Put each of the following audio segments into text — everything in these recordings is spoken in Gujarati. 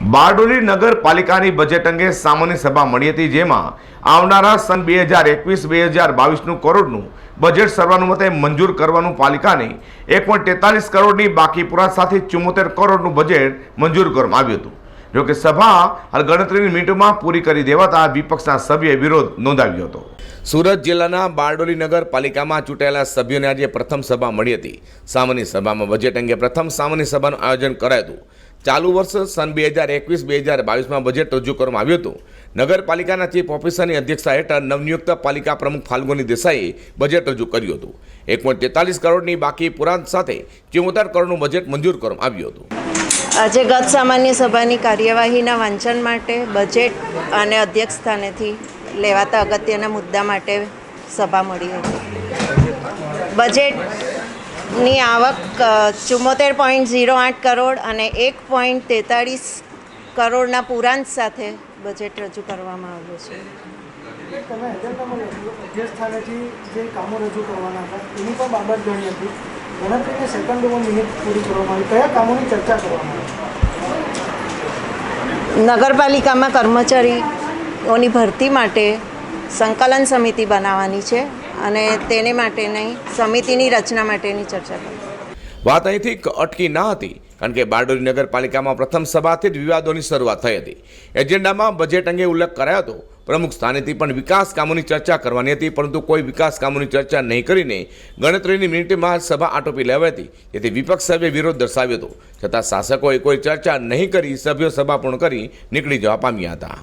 બારડોલી નગરપાલિકાની બજેટ અંગે સામાન્ય સભા મળી હતી, જેમાં આવનારા સન બે હજાર એકવીસ, બે હજાર બાવીસનું કરોડનું બજેટ સર્વાનુમતે મંજૂર કરવાનું પાલિકાની એક પોઈન્ટ તેતાલીસ કરોડની બાકી પુરા સાથે ચુમ્મોતેર કરોડનું બજેટ મંજૂર કરવામાં આવ્યું હતું. જોકે સભા હાલ ગણતરીની મિનિટોમાં પૂરી કરી દેવાતા વિપક્ષના સભ્યએ વિરોધ નોંધાવ્યો હતો. સુરત જિલ્લાના બારડોલી નગરપાલિકામાં ચૂંટાયેલા સભ્યોને આજે પ્રથમ સભા મળી હતી. સામાન્ય સભામાં બજેટ અંગે પ્રથમ સામાન્ય સભાનું આયોજન કરાયું હતું. ચાલુ વર્ષ સન બે હજાર એકવીસ, બે હજાર બાવીસમાં બજેટ રજૂ કરવામાં આવ્યું હતું. નગરપાલિકાના ચીફ ઓફિસરની અધ્યક્ષતા હેઠળ નવનિયુક્ત પાલિકા પ્રમુખ ફાલ્ગુની દેસાઈએ બજેટ રજૂ કર્યું હતું. એક પોઈન્ટ તેતાલીસ કરોડની બાકી પુરાંત સાથે ચુમ્મોતેર કરોડનું બજેટ મંજૂર કરવામાં આવ્યું હતું. આજે ગત સામાન્ય સભાની કાર્યવાહીના વાંચન માટે બજેટ અને અધ્યક્ષ સ્થાનેથી લેવાતા અગત્યના મુદ્દા માટે સભા મળી હતી. બજેટની આવક ચુમ્મોતેર પોઈન્ટ ઝીરો આઠ કરોડ અને એક પોઈન્ટ તેતાળીસ કરોડના પુરાંત સાથે બજેટ રજૂ કરવામાં આવ્યું છે. તમે એજન્ડામાં અધ્યક્ષ સ્થાનેથી જે કામો રજૂ કરવાના હતા એની પણ બાબત ગણી હતી. ગણતરીની સેકન્ડોમાં મિનિટ પૂરી કરવામાં આવી. કયા કામોની ચર્ચા કરવામાં આવી? નગરપાલિકામાં કર્મચારીઓની ભરતી માટે સંકલન સમિતિ બનાવવાની છે. અને તેને માટેની સમિતિની રચના માટેની ચર્ચા કરી. વાત અહીંથી અટકી ના હતી કારણ કે બારડોલી નગરપાલિકામાં પ્રથમ સભાથી જ વિવાદોની શરૂઆત થઈ હતી. એજન્ડામાં બજેટ અંગે ઉલ્લેખ કરાયો હતો. પ્રમુખ સ્થાનેથી પણ વિકાસ કામોની ચર્ચા કરવાની હતી પરંતુ કોઈ વિકાસ કામોની ચર્ચા નહીં કરીને ગણતરીની મિનિટમાં સભા આટોપી લેવાઈ હતી. જેથી વિપક્ષ સભ્યે વિરોધ દર્શાવ્યો હતો. છતાં શાસકોએ કોઈ ચર્ચા નહીં કરી સભ્યો સભા પૂર્ણ કરી નીકળી જવા પામ્યા હતા.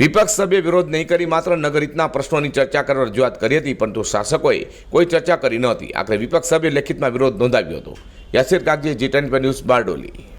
વિપક્ષ સભ્યે વિરોધ નહીં કરી માત્ર નગરહિતના પ્રશ્નોની ચર્ચા કરવા રજૂઆત કરી હતી, પરંતુ શાસકોએ કોઈ ચર્ચા કરી ન હતી. આખરે વિપક્ષ સભ્યે લેખિતમાં વિરોધ નોંધાવ્યો હતો. Yasir Kagzi G twenty news Bardoli.